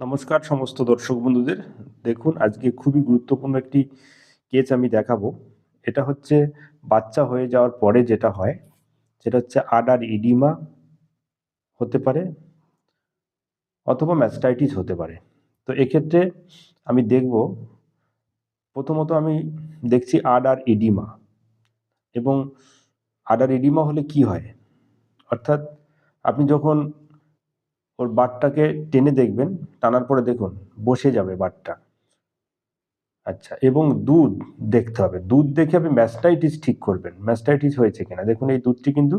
নমস্কার সমস্ত দর্শক বন্ধুদের। দেখুন, আজকে খুবই গুরুত্বপূর্ণ একটি কেস আমি দেখাবো। এটা হচ্ছে বাচ্চা হয়ে যাওয়ার পরে যেটা হয়, সেটা হচ্ছে আডার ইডিমা হতে পারে অথবা ম্যাস্টাইটিস হতে পারে। তো এক্ষেত্রে আমি দেখব, প্রথমত আমি দেখছি আডার ইডিমা এবং আডার ইডিমা হলে কি হয়? অর্থাৎ আপনি যখন ওর বাটটাকে টেনে দেখবেন, টানার পরে দেখুন বসে যাবে বাটটা। আচ্ছা এবং দুধ দেখতে হবে। দুধ দেখে আপনি ম্যাস্টাইটিস ঠিক করবেন। ম্যাস্টাইটিস হয়েছে কিনা? দেখুন, এই দুধটি কিন্তু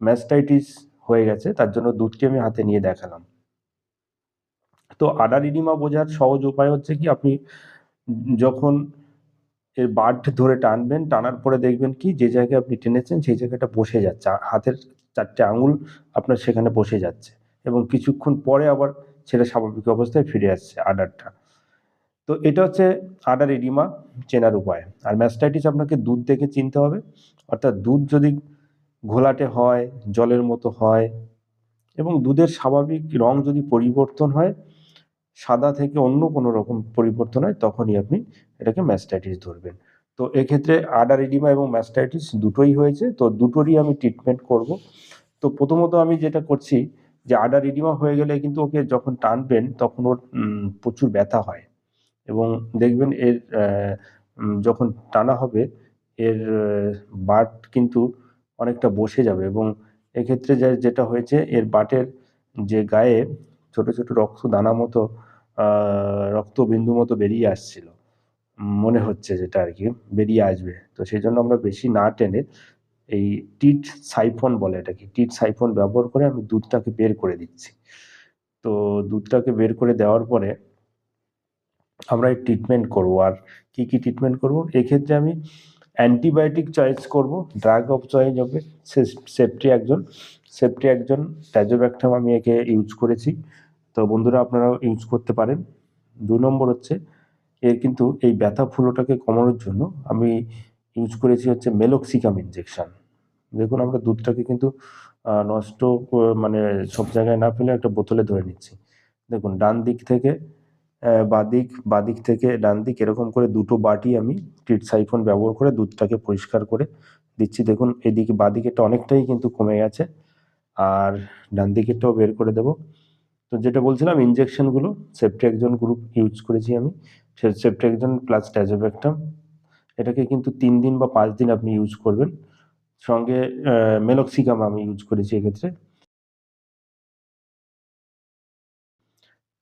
ম্যাস্টাইটিস হয়ে গেছে, তার জন্য দুধটি আমি হাতে নিয়ে দেখালাম। তো আডার ইডিমা বোঝার সহজ উপায় হচ্ছে কি, আপনি যখন এর বাট ধরে টানবেন, টানার পরে দেখবেন কি, যে জায়গায় আপনি টেনেছেন, সেই জায়গাটা বসে যাচ্ছে। হাতের চারটে আঙুল আপনার সেখানে বসে যাচ্ছে। এবং কিছুক্ষণ পরে আবার সেটা স্বাভাবিক অবস্থায় ফিরে আসছে আডারটা তো এটা হচ্ছে আডার এডিমা চেনার উপায়। আর ম্যাস্টাইটিস আপনাকে দুধ দেখে চিনতে হবে। অর্থাৎ দুধ যদি ঘোলাটে হয়, জলের মতো হয় এবং দুধের স্বাভাবিক রং যদি পরিবর্তন হয়, সাদা থেকে অন্য কোনো রকম পরিবর্তন হয়, তখনই আপনি এটাকে ম্যাস্টাইটিস ধরবেন। তো এক্ষেত্রে আডার এডিমা এবং ম্যাস্টাইটিস দুটোই হয়েছে। তো দুটোরই আমি ট্রিটমেন্ট করব। তো প্রথমত আমি যেটা করছি যে আডার ইডিমা হয়ে গেলে কিন্তু ওকে যখন টানবেন তখন ওর প্রচুর ব্যথা হয়। এবং দেখবেন এর যখন টানা হবে এর বাট কিন্তু অনেকটা বসে যাবে। এবং এক্ষেত্রে যে- যেটা হয়েছে এর বাটের যে গায়ে ছোট ছোট রক্ত দানা মতো রক্তবিন্দু মতো বেরিয়ে আসছিল। মনে হচ্ছে যেটা আর কি, বেরিয়ে আসবে। তো সেই জন্য আমরা বেশি না টেনে এই টিট সাইফন বলে এটাকে। টিট সাইফন ব্যবহার করে আমি দুধটাকে বের করে দিচ্ছি। তো দুধটাকে বের করে দেওয়ার পরে আমরা এই ট্রিটমেন্ট করব। আর কি কি ট্রিটমেন্ট করব? এক্ষেত্রে আমি অ্যান্টিবায়োটিক চয়েস করব। ড্রাগ অফ চয়েস হবে। সেফটি একজন। সেফটি একজন ট্যাজোব্যাকটাম আমি একে ইউজ করেছি। তো বন্ধুরা, আপনারাও ইউজ করতে পারেন। দু নম্বর হচ্ছে, এর কিন্তু এই ব্যথা ফুলোটাকে কমানোর জন্য আমি ইউজ করেছি হচ্ছে মেলক্সিকাম ইনজেকশন দেখুন, আমরা দুধটাকে কিন্তু নষ্ট মানে সব জায়গায় না ফেলে একটা বোতলে ধরে নিচ্ছি। দেখুন, ডান দিক থেকে বাদিক বাদিক থেকে ডান দিক এরকম করে দুটো বাটি আমি টিট সাইফোন ব্যবহার করে দুধটাকে পরিষ্কার করে দিচ্ছি। দেখুন, এদিকে বাদিকেরটা অনেকটাই কিন্তু কমে গেছে। আর ডান দিকেরটাও বের করে দেব। তো যেটা বলছিলাম ইনজেকশনগুলো সেপ্টেকজন গ্রুপ ইউজ করেছি আমি। সেপ্টেকজন প্লাস ট্যাজোব্যাকটাম এটাকে কিন্তু তিন দিন বা পাঁচ দিন আপনি ইউজ করবেন। সঙ্গে মেলক্সিকাম আমি ইউজ করেছি এক্ষেত্রে।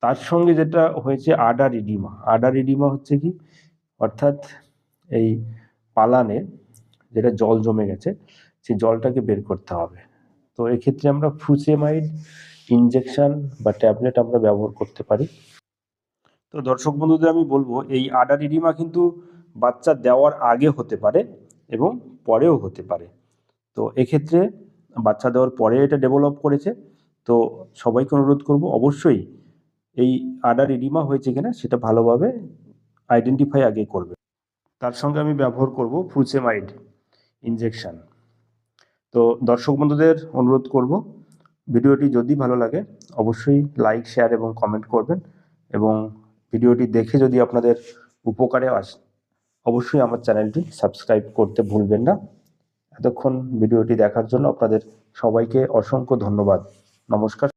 তার সঙ্গে যেটা হয়েছে আডার ইডিমা আডার ইডিমা হচ্ছে কি? অর্থাৎ এই পালানে যেটা জল জমে গেছে সেই জলটাকে বের করতে হবে। তো এক্ষেত্রে আমরা ফুসেমাইড ইনজেকশন বা ট্যাবলেট আমরা ব্যবহার করতে পারি। তো দর্শক বন্ধুদের আমি বলব, এই আডার ইডিমা কিন্তু বাচ্চা দেওয়ার আগে হতে পারে এবং পরেও হতে পারে। তো এক্ষেত্রে বাচ্চা দেওয়ার পরে এটা ডেভেলপ করেছে। তো সবাইকে অনুরোধ করব, অবশ্যই এই আডার ইডিমা হয়েছে কিনা সেটা ভালোভাবে আইডেন্টিফাই আগে করবে। তার সঙ্গে আমি ব্যবহার করব ফুসেমাইড ইনজেকশন তো দর্শক বন্ধুদের অনুরোধ করব, ভিডিওটি যদি ভালো লাগে, অবশ্যই লাইক শেয়ার এবং কমেন্ট করবেন এবং ভিডিওটি দেখে যদি আপনাদের উপকারে আসে অবশ্যই আমার চ্যানেলটি সাবস্ক্রাইব করতে ভুলবেন না। এতক্ষণ ভিডিওটি দেখার জন্য আপনাদের সবাইকে অসংখ্য ধন্যবাদ। নমস্কার।